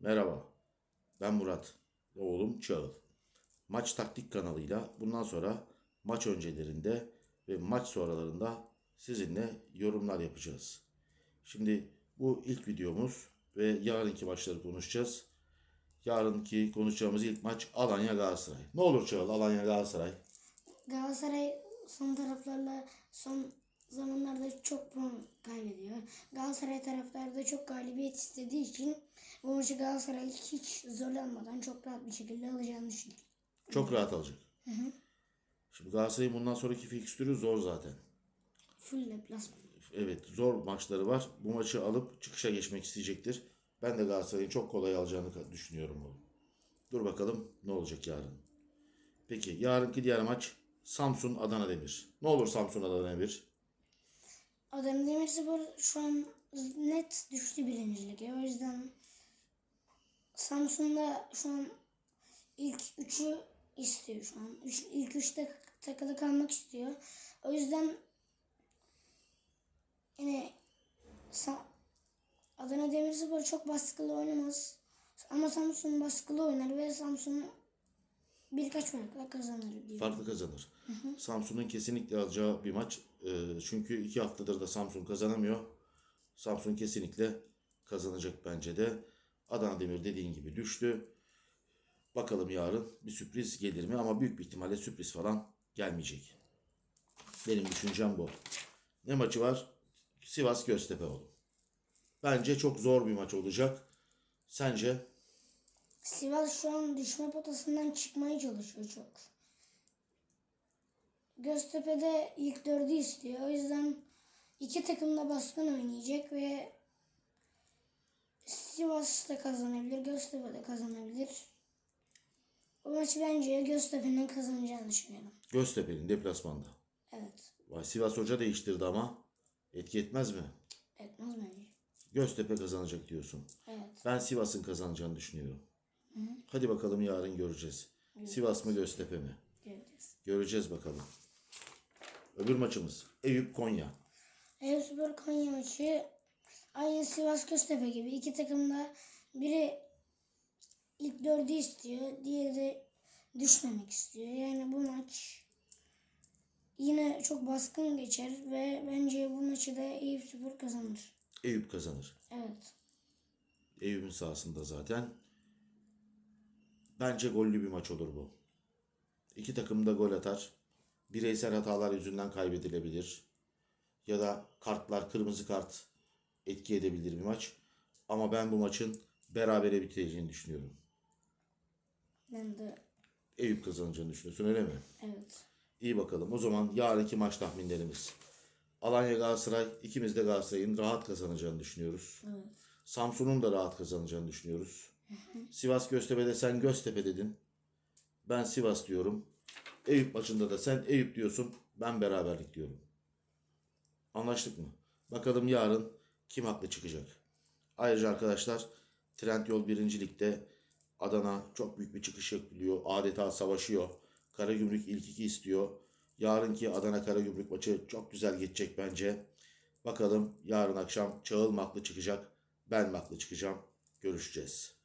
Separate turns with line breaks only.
Merhaba, ben Murat, oğlum Çağıl. Maç Taktik kanalıyla bundan sonra maç öncelerinde ve maç sonralarında sizinle yorumlar yapacağız. Şimdi bu ilk videomuz ve yarınki maçları konuşacağız. Yarınki konuşacağımız ilk maç Alanya Galatasaray. Ne olur Çağıl Alanya Galatasaray.
Galatasaray son taraflarla son zamanlarda çok puan kaybediyor. Galatasaray taraftarı da çok galibiyet istediği için bu maçı Galatasaray hiç zorlanmadan çok rahat bir şekilde alacağını düşünüyorum.
Çok rahat alacak. Şimdi Galatasaray'ın bundan sonraki fikstürü zor zaten.
Full deplasman.
Evet zor maçları var. Bu maçı alıp çıkışa geçmek isteyecektir. Ben de Galatasaray'ın çok kolay alacağını düşünüyorum oğlum. Dur bakalım ne olacak yarın. Peki yarınki diğer maç Samsun Adana Demir. Ne olur Samsun Adana Demir?
Adana Demirspor şu an net düştü birincilige. O yüzden Samsun'da şu an ilk üçü istiyor şu an. Üç, ilk üçte takılı kalmak istiyor. O yüzden yine Adana Demirspor çok baskılı oynamaz. Ama Samsun baskılı oynar ve Samsun birkaç farkla kazanır diyor.
Farklı kazanır. Samsun'un kesinlikle alacağı bir maç. Ee, çünkü iki haftadır da Samsun kazanamıyor. Samsun kesinlikle kazanacak bence de. Adana Demir dediğin gibi düştü. Bakalım yarın bir sürpriz gelir mi? Ama büyük bir ihtimalle sürpriz falan gelmeyecek. Benim düşüncem bu. Ne maçı var? Sivas Göztepe oğlum. Bence çok zor bir maç olacak. Sence?
Sivas şu an düşme potasından çıkmaya çalışıyor çok. Göztepe'de ilk dördü istiyor. O yüzden iki takım da baskın oynayacak ve Sivas da kazanabilir, Göztepe de kazanabilir. Bu maçı bence Göztepe'nin kazanacağını düşünüyorum.
Göztepe'nin deplasmanda.
Evet.
Vay Sivas Hoca değiştirdi ama etki etmez mi?
Etmez bence.
Göztepe kazanacak diyorsun.
Evet.
Ben Sivas'ın kazanacağını düşünüyorum. Hadi bakalım yarın göreceğiz. Sivas mı Göztepe mi?
Göreceğiz.
Göreceğiz bakalım. Öbür maçımız Eyüp Konya.
Eyüpspor Konya maçı aynı Sivas Göztepe gibi iki takım da biri ilk dördü istiyor, diğeri de düşmemek istiyor. Yani bu maç yine çok baskın geçer ve bence bu maçı da Eyüpspor kazanır.
Eyüp kazanır.
Evet.
Eyüp'ün sahasında zaten. Bence gollü bir maç olur bu. İki takım da gol atar. Bireysel hatalar yüzünden kaybedilebilir. Ya da kartlar, kırmızı kart etki edebilir bir maç. Ama ben bu maçın berabere biteceğini düşünüyorum.
Ben de
Eyüp kazanacağını düşünüyorsun öyle mi?
evet.
İyi bakalım. O zaman yarınki maç tahminlerimiz. Alanya Galatasaray ikimiz de Galatasaray'ın rahat kazanacağını düşünüyoruz.
Evet.
Samsun'un da rahat kazanacağını düşünüyoruz. Sivas Göztepe'de sen Göztepe dedin. Ben Sivas diyorum. Eyüp maçında da sen Eyüp diyorsun. Ben beraberlik diyorum. Anlaştık mı? Bakalım yarın kim haklı çıkacak. Ayrıca arkadaşlar Trendyol 1. Lig'de Adana çok büyük bir çıkış yapıyor. Adeta savaşıyor. Karagümrük ilk iki istiyor. Yarınki Adana Karagümrük maçı çok güzel geçecek bence. Bakalım yarın akşam Çağıl mı haklı çıkacak, ben mi haklı çıkacağım? Görüşeceğiz.